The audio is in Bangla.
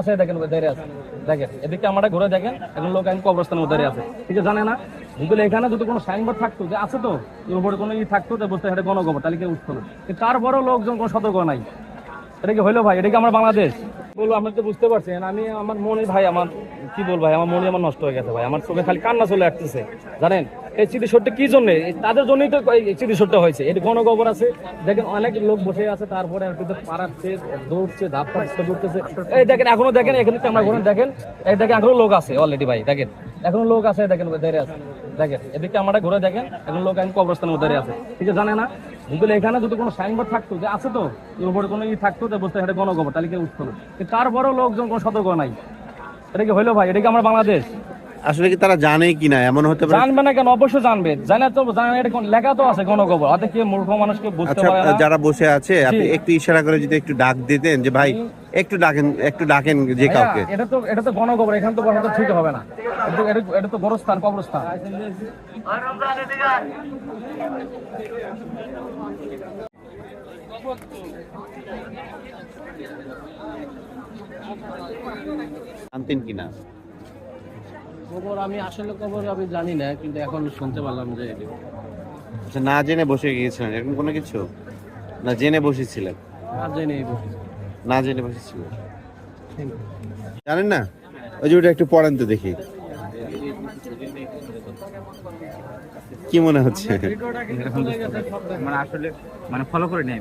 আছে, দেখেন দাঁড়িয়ে আছে। দেখেন এদিকে আমরা ঘুরে দেখেন, এখন লোক এখন কবরস্থানের মধ্যে আছে। ঠিক আছে, জানে না? কিন্তু এখানে যদি কোনো সাইনবোর্ড থাকতো যে আছে তো, এর উপরে কোনো ই থাকতো তো বলতে এটা গণকবর, তাহলে কেউ উঠতো না। তারপরেও লোকজন কোনো সতর্ক নাই। এটা কি হইল ভাই? এটা কি আমার বাংলাদেশ? বলব, আপনি তো বুঝতে পারছেন, আমি আমার মনে ভাই, আমার কি বল ভাই, আমার মনে আমার নষ্ট হয়ে গেছে ভাই, আমার চোখে খালি কান্না চলে আসতেছে, জানেন? এই স্মৃতিশোরটা কি জন্য? তাদের জন্যই তো এই স্মৃতিশোরটা হয়েছে এটি গণগবর আছে, দেখেন অনেক লোক বসে আছে, তারপরে পাড়াচ্ছে দৌড়ছে, ধাপ পাচ্ছে দৌড়তেছে। এই দেখেন, এখনও দেখেন, এখানে ক্যামেরা ঘুরে দেখেন, এই দেখেন, এখনও লোক আছে অলরেডি ভাই, দেখেন, এখনও লোক আছে, দেখেন দাঁড়িয়ে দেখেন, এদিকে আমরা ঘুরে দেখেন, এখন লোক এখন কবরস্থানের মধ্যে আছে, ঠিক আছে, জানে না? যদি এখানে যদি কোনো সাইনবোর্ড থাকতো যে আছে তো, এর উপরে কোনো ই থাকতো তো বলতে এটা গণকবর তাহলে কেউ উঠতো না। তারপরেও লোকজন কোনো সতর্ক নাই। এটা কি হইল ভাই? এটা কি আমার বাংলাদেশ? আসলে কি তারা জানে কি না? এমন হতে পারে? জানবে না কেন? অবশ্যই জানবে। জানে তো জানে এটা কোন- লেখা তো আছে গণকবর অর্থাৎ কি মূর্খ মানুষকে বুঝতে আচ্ছা পারে না? যারা বসে আছে আপনি একটু ইশারা করে যদি একটু ডাক দিতেন যে ভাই একটু ডাকেন একটু ডাকেন যে কাউকে। এটা তো এটা তো গণকবর এখানে তো বসা তো ঠিক হবে না। এটা তো- এটা- তো গোরস্থান কবরস্থান। জানতেন কিনা খবর আমি আসলে খবর আমি জানি না কিন্তু এখন শুনতে পারলাম যে আচ্ছা না জেনে বসে গিয়েছিলেন এরকম কোনো কিছু? না জেনে বসেছিলেন? আর জানি এই বসে। না জেনে বসেছিলেন? জানেন না? ওই যে ওটা একটু পড়েন তো দেখি। কি মনে হচ্ছে? মানে আসলে মানে ফলো করে নেই